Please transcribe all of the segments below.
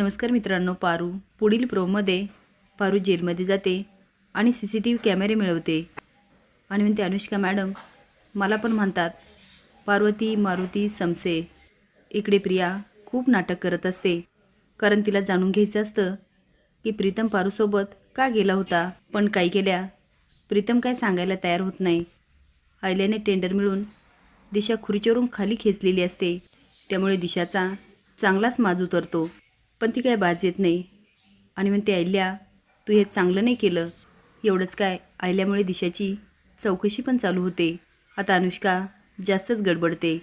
नमस्कार मित्रांनो पारू पुढील प्रोमध्ये पारू जेलमध्ये जाते आणि सी सी टी व्ही कॅमेरे मिळवते. आणि म्हणते अनुष्का मॅडम मला पण म्हणतात पार्वती मारुती समसे इकडे प्रिया खूप नाटक करत असते. कारण तिला जाणून घ्यायचं असतं की प्रीतम पारूसोबत का गेला होता? पण काय केल्या प्रीतम काय सांगायला तयार होत नाही. आयल्याने टेंडर मिळून दिशा खुर्चीवरून खाली खेचलेली असते. त्यामुळे दिशाचा चांगलाच माज उतरतो. पण ती काय बाज येत नाही. आणि म्हणते आयल्या तू हे चांगलं नाही केलं. एवढंच काय आयल्यामुळे दिशाची चौकशी पण चालू होते. आता अनुष्का जास्तच गडबडते.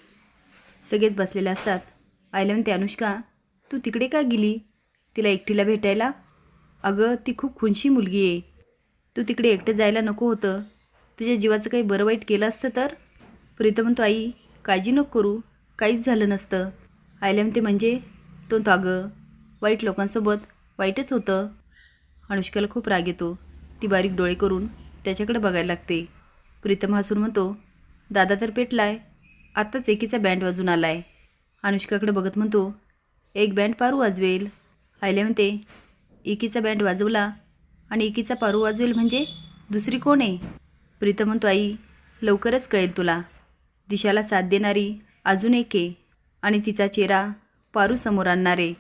सगळेच बसलेले असतात. आयल्या म्हणते अनुष्का तू तिकडे का गेली? तिला एकटीला भेटायला? अगं ती खूप खुनशी मुलगी आहे. तू तिकडे एकटं जायला नको होतं. तुझ्या जीवाचं काही बरं वाईट केलं असतं तर? प्रीतम म्हणतो आई काळजी नको करू. काहीच झालं नसतं. आयल्या म्हणते म्हणजे? तो अगं वाईट लोकांसोबत वाईटच होतं. अनुष्काला खूप राग येतो. ती बारीक डोळे करून त्याच्याकडे बघायला लागते. प्रीतम हसून म्हणतो दादा तर पेटलाय. आत्ताच एकीचा बँड वाजून आलाय. अनुष्काकडे बघत म्हणतो एक बँड पारू वाजवेल. आयले म्हणते एकीचा बँड वाजवला आणि एकीचा पारू वाजवेल म्हणजे दुसरी कोण आहे? प्रीतम म्हणतो आई लवकरच कळेल तुला. दिशाला साथ देणारी अजून एक आहे आणि तिचा चेहरा पारू समोर आणणार. आहे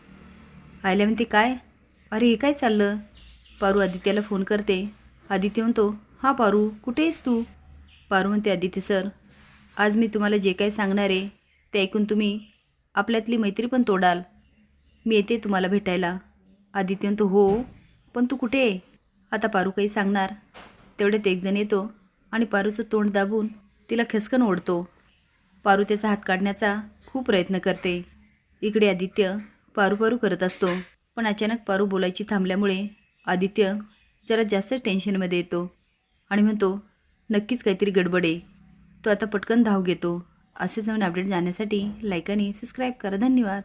आयल्या म्हणते काय? अरे हे काय चाललं? पारू आदित्याला फोन करते. आदित्य म्हणतो हां पारू कुठे आहेस तू? पारू म्हणते आदित्य सर आज मी तुम्हाला जे काही सांगणार आहे ते ऐकून तुम्ही आपल्यातली मैत्री पण तोडाल. मी येते तुम्हाला भेटायला. आदित्य म्हणतो हो पण तू कुठे आहे? आता पारू काही सांगणार. तेवढ्यात एकजण येतो आणि पारूचं तोंड दाबून तिला खसकन ओढतो. पारू त्याचा हात काढण्याचा खूप प्रयत्न करते. इकडे आदित्य पारू पारू करत असतो. पण अचानक पारू बोलायची थांबल्यामुळे आदित्य जरा जास्त टेन्शनमध्ये येतो आणि म्हणतो नक्कीच काहीतरी गडबड आहे. तो आता पटकन धाव घेतो. असेच नवीन अपडेट जाण्यासाठी लाईक आणि सबस्क्राईब करा. धन्यवाद.